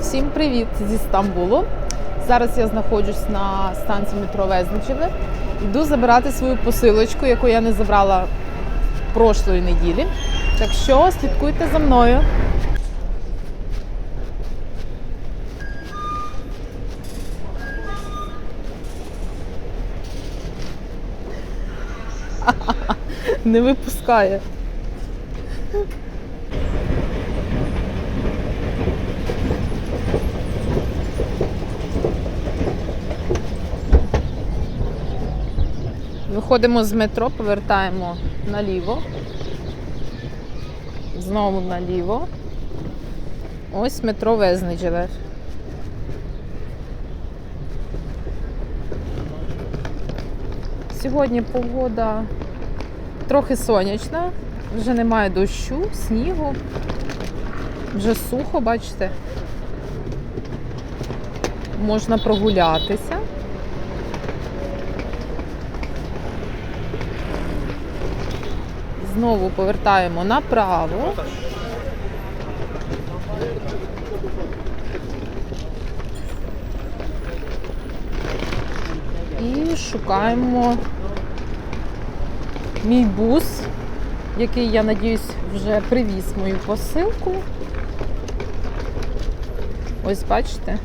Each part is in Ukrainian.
Всім привіт зі Стамбулу. Зараз я знаходжусь на станції метро Везничеве. Йду забирати свою посилочку, яку я не забрала прошлої неділі. Так що слідкуйте за мною. Не випускає. Виходимо з метро, повертаємо наліво. Знову наліво. Ось метро Везничеве. Сьогодні погода трохи сонячна, вже немає дощу, снігу, вже сухо, бачите. Можна прогулятися. Знову повертаємо направо. І шукаємо мій бус, який, я надіюсь, вже привіз мою посилку. Ось бачите,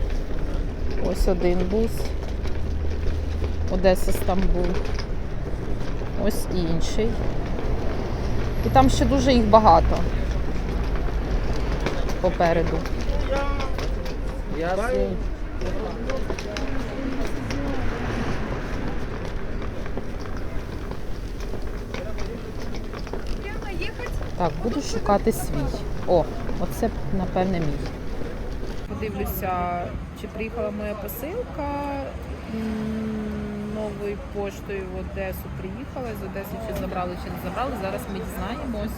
ось один бус. Одеса Стамбул. Ось інший. І там ще дуже їх багато попереду. Так, буду шукати свій. О, оце напевне мій. Подивлюся, чи приїхала моя посилка новою поштою в Одесу. Приїхала з Одеси, чи забрали, чи не забрали. Зараз ми дізнаємось.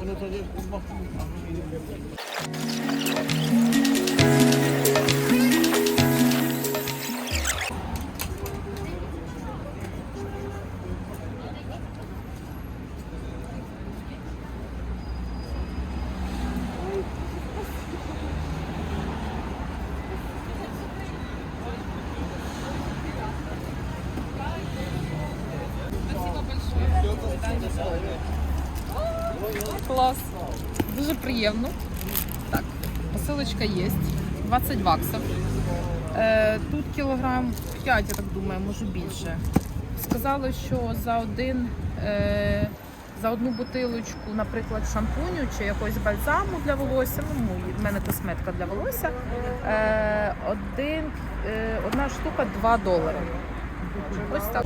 Anlatacak bulmak Дуже. Так, посилочка є. 20 баксів. Е, тут кілограм 5, я так думаю, може більше. Сказали, що за один. Е, за одну бутилочку, наприклад, шампуню чи якогось бальзаму для волосся, ну, в мене косметика для волосся, е, один, одна штука 2 долари. Ось так.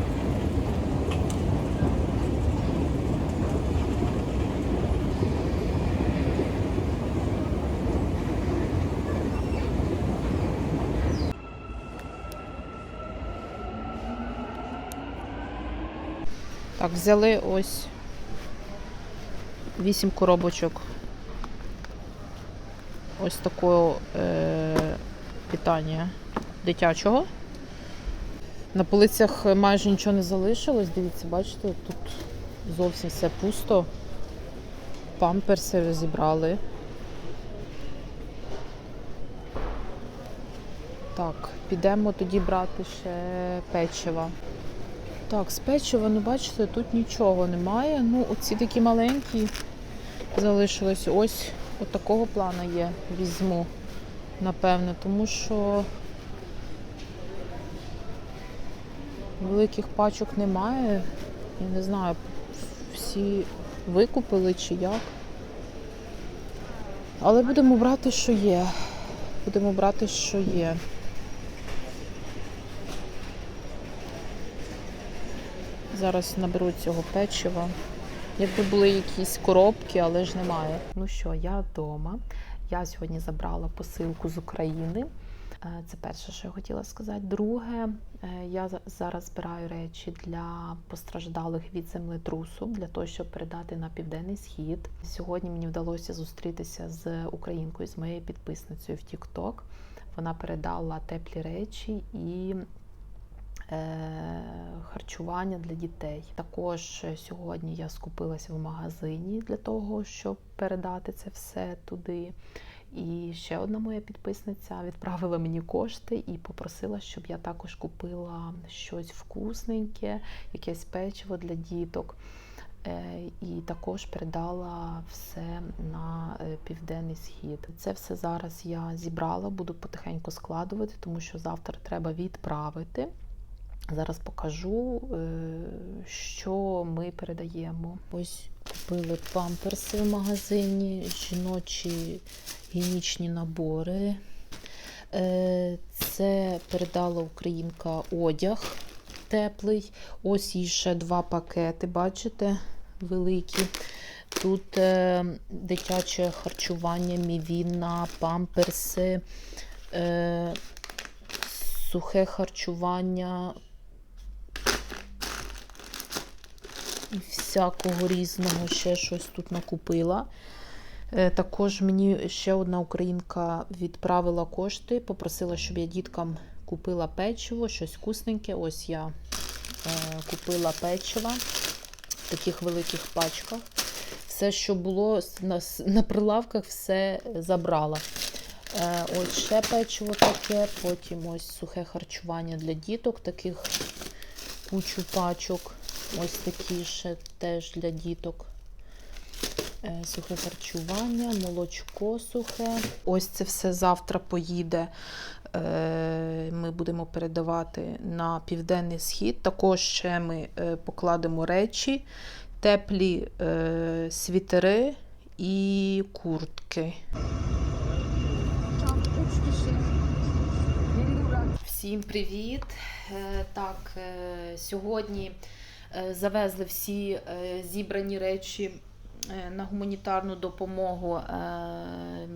Так, взяли ось 8 коробочок ось такого е, питання дитячого. На полицях майже нічого не залишилось. Дивіться, бачите, тут зовсім все пусто. Памперси розібрали. Так, підемо тоді брати ще печива. Так, з печива, ну бачите, тут нічого немає. Ну, оці такі маленькі залишились. Ось от такого плану є. Візьму, напевне, тому що великих пачок немає. Я не знаю, всі викупили чи як. Але будемо брати, що є. Будемо брати, що є. Зараз наберу цього печива. Якби були якісь коробки, але ж немає. Ну що, я вдома. Я сьогодні забрала посилку з України. Е, Це перше, що я хотіла сказати. Друге, е, я зараз збираю речі для постраждалих від землетрусу, для того, щоб передати на південний схід. Сьогодні мені вдалося зустрітися з українкою, з моєю підписницею в TikTok. Вона передала теплі речі і харчування для дітей. Також е, сьогодні я скупилася в магазині для того, щоб передати це все туди. І ще одна моя підписниця відправила мені кошти і попросила, щоб я також купила щось вкусненьке, якесь печиво для діток. Е, І також передала все на е, південний схід. Це все зараз я зібрала, буду потихеньку складувати, тому що завтра треба відправити. Зараз покажу, е, що ми передаємо. Ось купили памперси в магазині, жіночі гігієнічні набори. Е, Це передала українка одяг теплий. Ось їй ще два пакети, бачите, великі. Тут е, дитяче харчування, мівіна, памперси, сухе харчування і всякого різного ще щось тут накупила. Е, Також мені ще одна українка відправила кошти, попросила, щоб я діткам купила печиво, щось вкусненьке. Ось я е, купила печиво в таких великих пачках. Все, що було на, прилавках, все забрала. Е, ось ще печиво таке, потім ось сухе харчування для діток, таких кучу пачок. Ось такі ще теж для діток. Е, Сухе харчування, молочко сухе. Ось це все завтра поїде. Е, Ми будемо передавати на південний схід. Також ще ми е, покладемо речі, теплі світери і куртки. Всім привіт! Так, сьогодні завезли всі е, зібрані речі е, на гуманітарну допомогу е,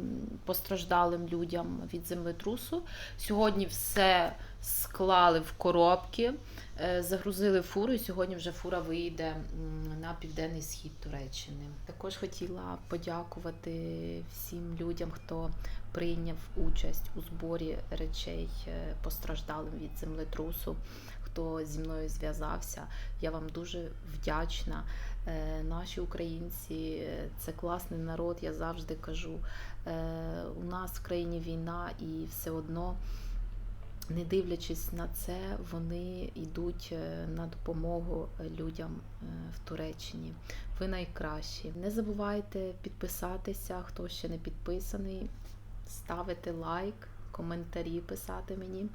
постраждалим людям від землетрусу. Сьогодні все склали в коробки, е, загрузили фуру, і сьогодні вже фура вийде на південний схід Туреччини. Також хотіла подякувати всім людям, хто прийняв участь у зборі речей е, постраждалим від землетрусу, хто зі мною зв'язався. Я вам дуже вдячна. Е, Наші українці е, це класний народ, я завжди кажу. Е, У нас в країні війна і все одно. Не дивлячись на це, вони йдуть на допомогу людям в Туреччині. Ви найкращі. Не забувайте підписатися, хто ще не підписаний, ставити лайк, коментарі писати мені.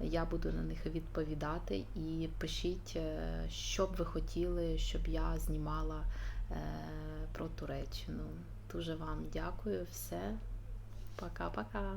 Я буду на них відповідати. І пишіть, е, що б ви хотіли, щоб я знімала е, про Туреччину. Дуже вам дякую. Все. Пока-пока.